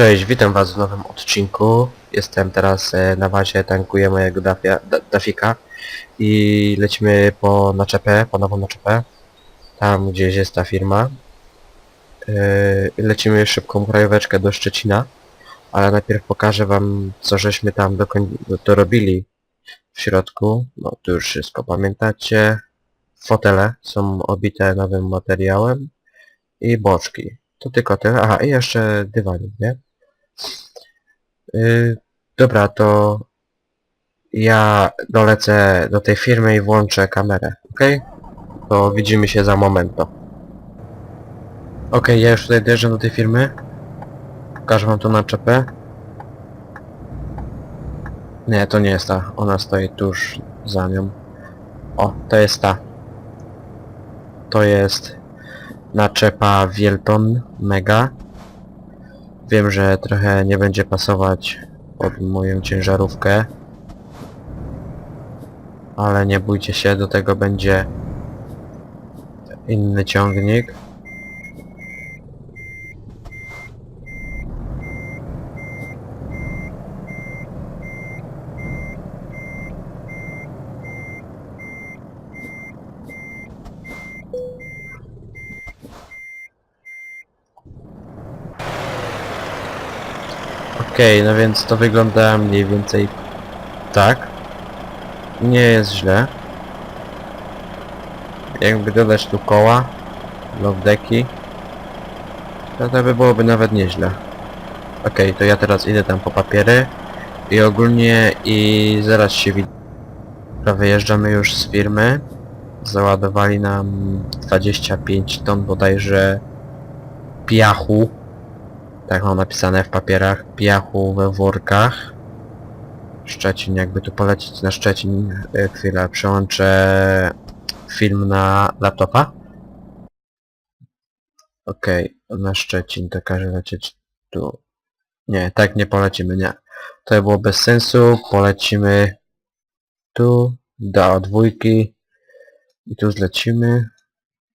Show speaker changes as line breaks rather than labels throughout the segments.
Cześć, witam was w nowym odcinku. Jestem teraz e, na bazie, tankuję mojego dafia, da, Dafika i lecimy po naczepę, po nową naczepę. Tam gdzieś jest ta firma. E, lecimy szybką krajóweczkę do Szczecina, ale najpierw pokażę wam co żeśmy tam dorobili w środku. No tu już wszystko pamiętacie. Fotele są obite nowym materiałem i boczki. To tylko tyle. Aha, i jeszcze dywanik, nie? Yy, dobra, to ja dolecę do tej firmy i włączę kamerę, ok? To widzimy się za momento. Ok, ja już tutaj dojeżdżam do tej firmy. Pokażę wam to na czepę. Nie, to nie jest ta. Ona stoi tuż za nią. O, to jest ta. To jest naczepa Wielton Mega. Wiem, że trochę nie będzie pasować pod moją ciężarówkę. Ale nie bójcie się, do tego będzie inny ciągnik. Okej, no więc to wygląda mniej więcej tak. Nie jest źle. Jakby dodać tu koła, love decki, to to by byłoby nawet nieźle. Okej, to ja teraz idę tam po papiery i ogólnie i zaraz się widzimy. Wyjeżdżamy już z firmy. Załadowali nam 25 ton bodajże piachu tak mam napisane w papierach, piachu we workach. Szczecin, jakby tu polecieć na Szczecin, e, chwilę, przełączę film na laptopa. Okej, na Szczecin, to każe lecieć tu. Nie, tak nie polecimy, nie. To było bez sensu, polecimy tu, do dwójki i tu zlecimy.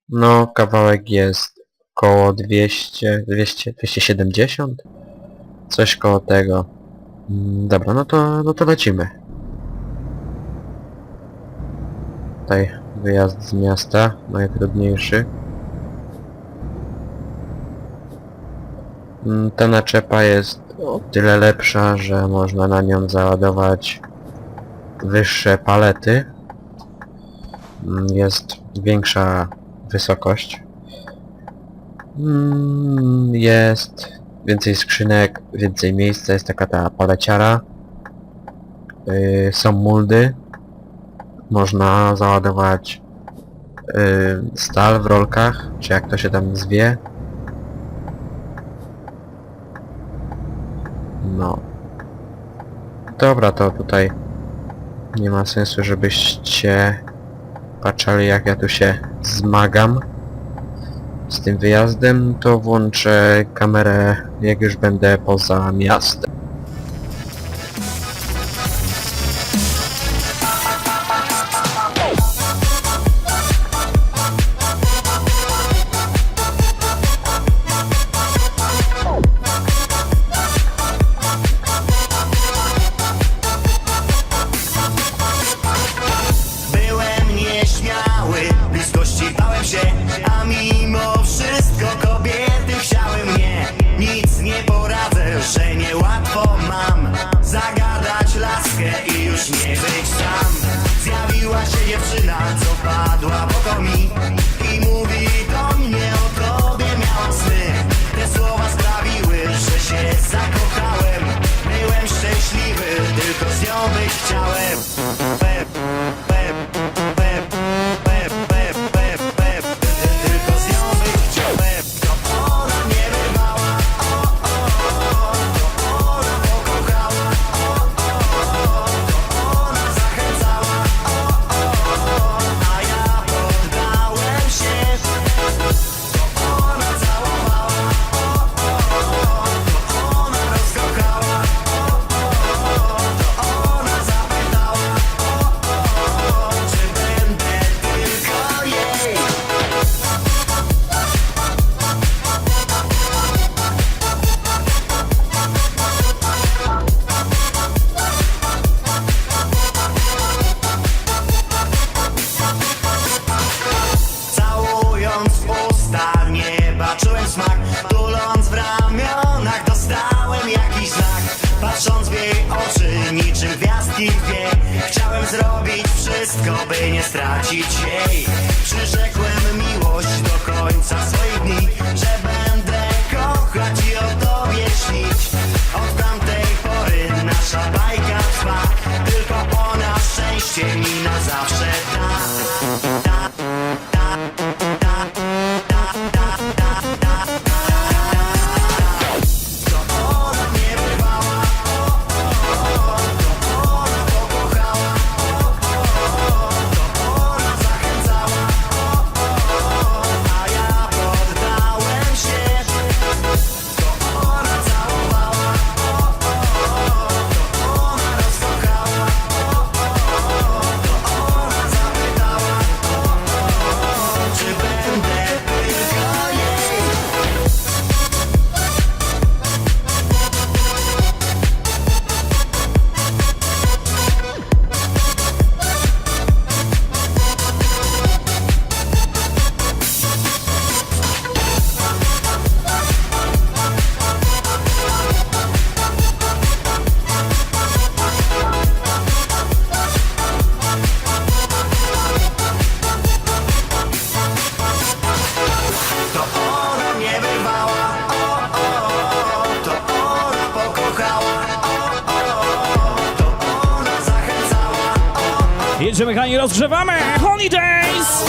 No, kawałek jest koło 200, 200, 270? Coś koło tego. Mm, Dobra, no to, no to lecimy. Tutaj wyjazd z miasta, najtrudniejszy. Mm, Ta naczepa jest o tyle lepsza, że można na nią załadować wyższe palety. Mm, Jest większa wysokość. Mm, Jest więcej skrzynek, więcej miejsca, jest taka ta paleciara. Yy, są muldy. Można załadować yy, stal w rolkach, czy jak to się tam zwie. No. Dobra, to tutaj nie ma sensu, żebyście patrzeli jak ja tu się zmagam z tym wyjazdem, to włączę kamerę jak już będę poza miastem.
Nic nie poradzę, że niełatwo mam Zagadać laskę i już nie być sam Zjawiła się dziewczyna, co padła w oko mi. stracić. Jej Przyrzekłem miłość do końca swoich dni. rozgrzewamy. Holidays!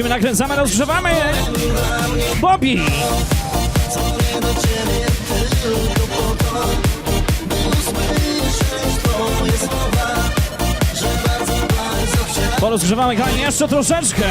Kręcimy, nakręcamy, rozgrzewamy! Bobby! Porozgrzewamy, kochani, jeszcze troszeczkę!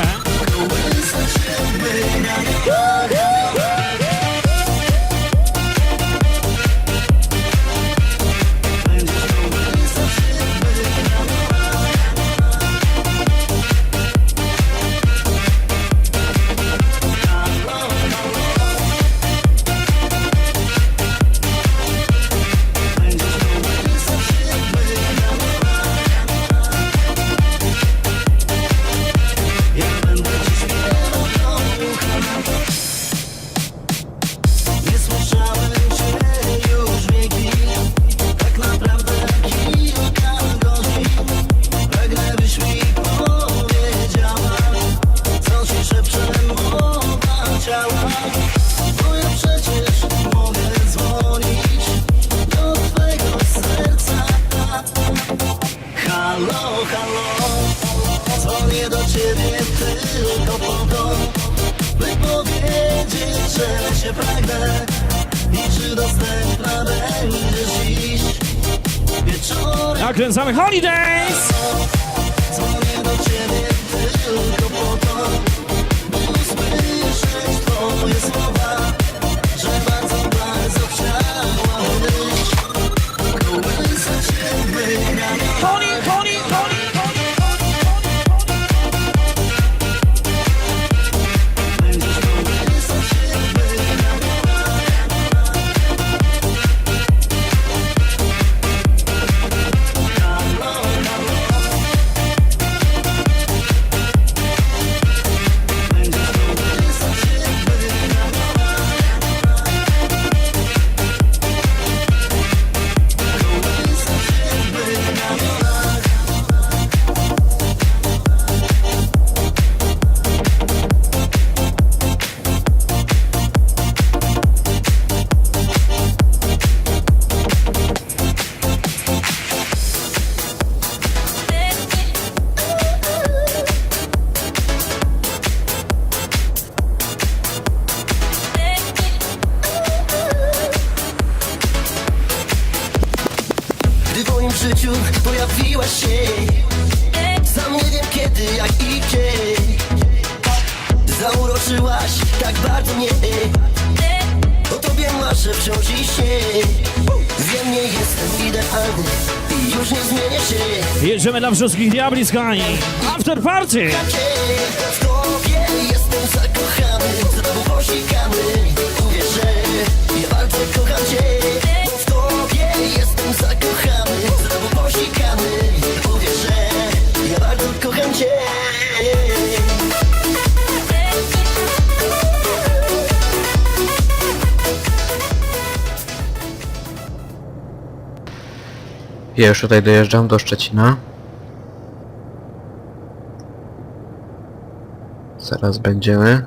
tak bardzo mnie O tobie marzę wciąż i się Wiem, nie jestem idealny I już nie zmienię się.
Jedziemy dla wszystkich diabli, kochani After party!
Tak w tobie jestem zakochany Zaposikany Ja
już tutaj dojeżdżam do Szczecina. Zaraz będziemy.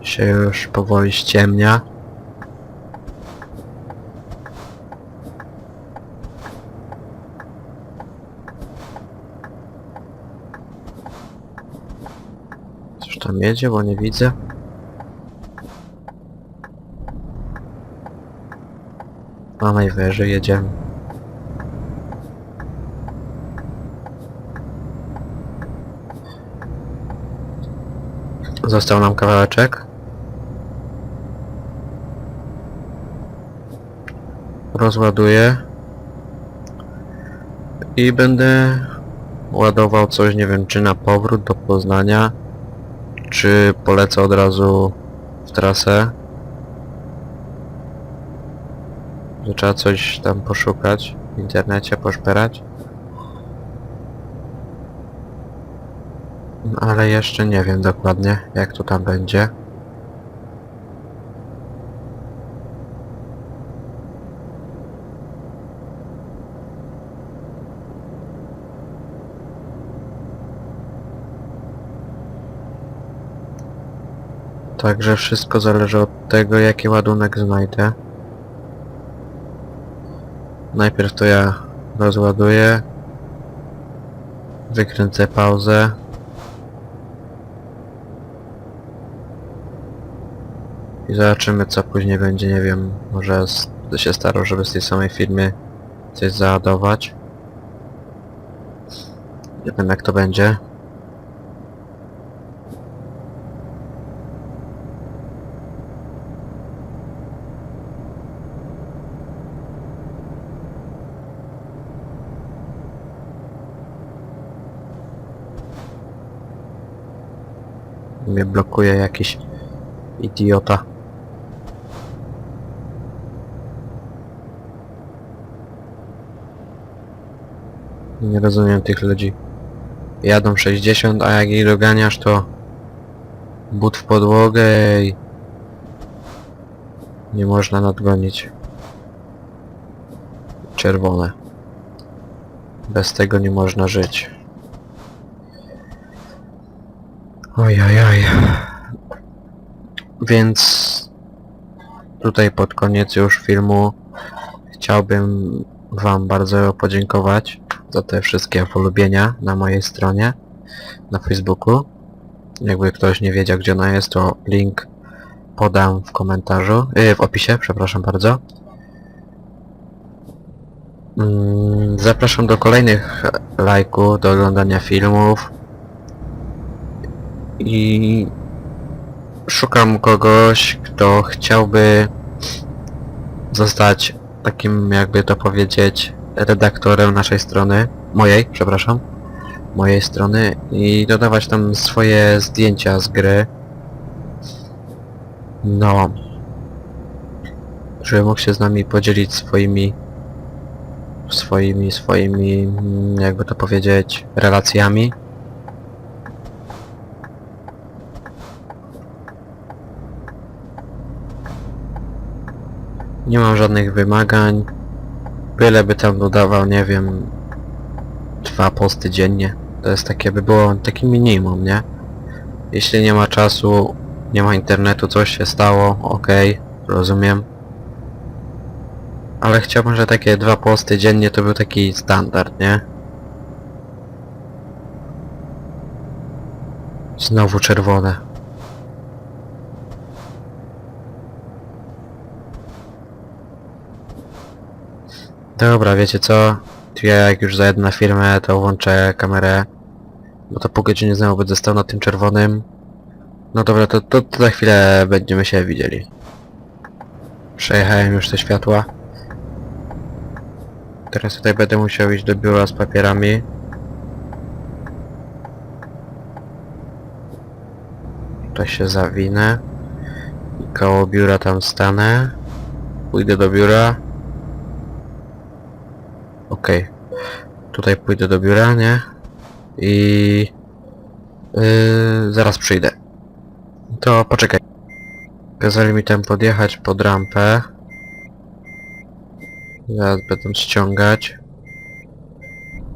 Się już powoli ściemnia. Coś tam jedzie, bo nie widzę. A najwyżej jedziemy. Został nam kawałeczek. Rozładuję. I będę ładował coś, nie wiem, czy na powrót do Poznania, czy polecę od razu w trasę. Że trzeba coś tam poszukać w internecie, poszperać. No, Ale jeszcze nie wiem dokładnie, jak to tam będzie. Także wszystko zależy od tego, jaki ładunek znajdę. Najpierw to ja rozładuję. Wykręcę pauzę. I zobaczymy co później będzie, nie wiem, może będę się starał, żeby z tej samej firmy coś załadować. Nie wiem jak to będzie. Mnie blokuje jakiś idiota. Nie rozumiem tych ludzi. Jadą 60, a jak ich doganiasz to... But w podłogę i... Nie można nadgonić. Czerwone. Bez tego nie można żyć. Ojojoj. Więc tutaj pod koniec już filmu chciałbym Wam bardzo podziękować za te wszystkie polubienia na mojej stronie na Facebooku. Jakby ktoś nie wiedział gdzie ona jest, to link podam w komentarzu, yy, w opisie, przepraszam bardzo. Mm, Zapraszam do kolejnych lajków, do oglądania filmów i szukam kogoś, kto chciałby zostać takim, jakby to powiedzieć, redaktorem naszej strony, mojej, przepraszam, mojej strony i dodawać tam swoje zdjęcia z gry. No, żeby mógł się z nami podzielić swoimi swoimi, swoimi, jakby to powiedzieć, relacjami. Nie mam żadnych wymagań. Byleby tam dodawał, nie wiem, dwa posty dziennie. To jest takie, by było taki minimum, nie? Jeśli nie ma czasu, nie ma internetu, coś się stało, okej, rozumiem. Ale chciałbym, że takie dwa posty dziennie to był taki standard, nie? Znowu czerwone. Dobra, wiecie co? Ja jak już zajadę na firmę, to włączę kamerę. Bo to po godzinie znowu będę stał na tym czerwonym. No dobra, to, to, to za chwilę będziemy się widzieli. Przejechałem już te światła. Teraz tutaj będę musiał iść do biura z papierami. To się zawinę. I koło biura tam stanę. Pójdę do biura. Okej. Tutaj pójdę do biura, nie? I... Yy, zaraz przyjdę. To poczekaj. Kazali mi tam podjechać pod rampę. Zaraz będę ściągać.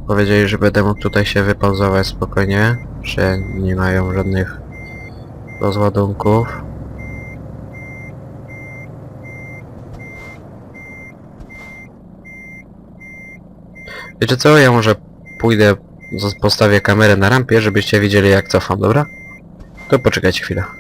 Powiedzieli, że będę mógł tutaj się wypauzować spokojnie, że nie mają żadnych rozładunków. Wiecie co, ja może pójdę, postawię kamerę na rampie, żebyście widzieli jak cofam, dobra? To poczekajcie chwilę.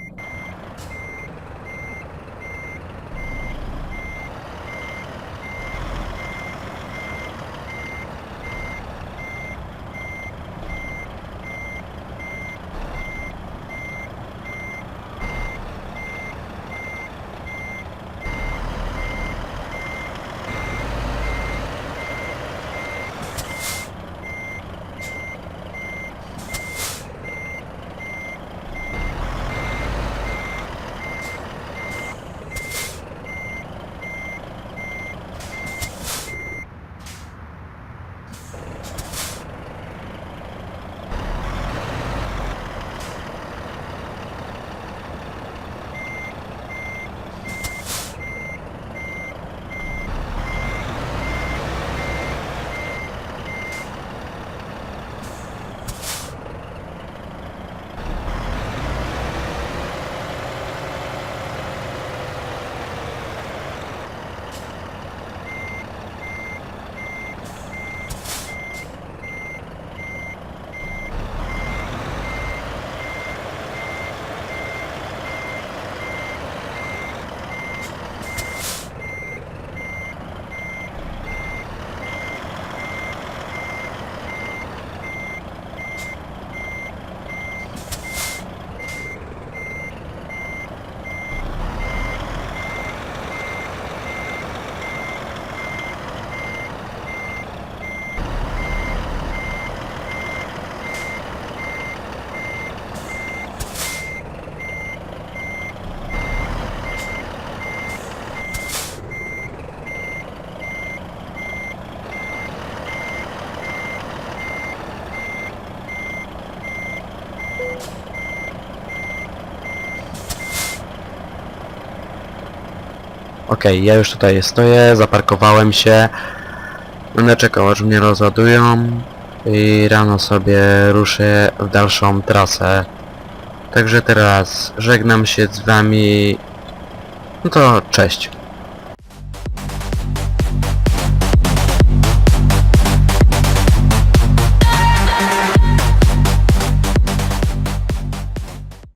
Okej, ja już tutaj stoję, zaparkowałem się. Będę czekał aż mnie rozładują i rano sobie ruszę w dalszą trasę. Także teraz żegnam się z wami. No to cześć.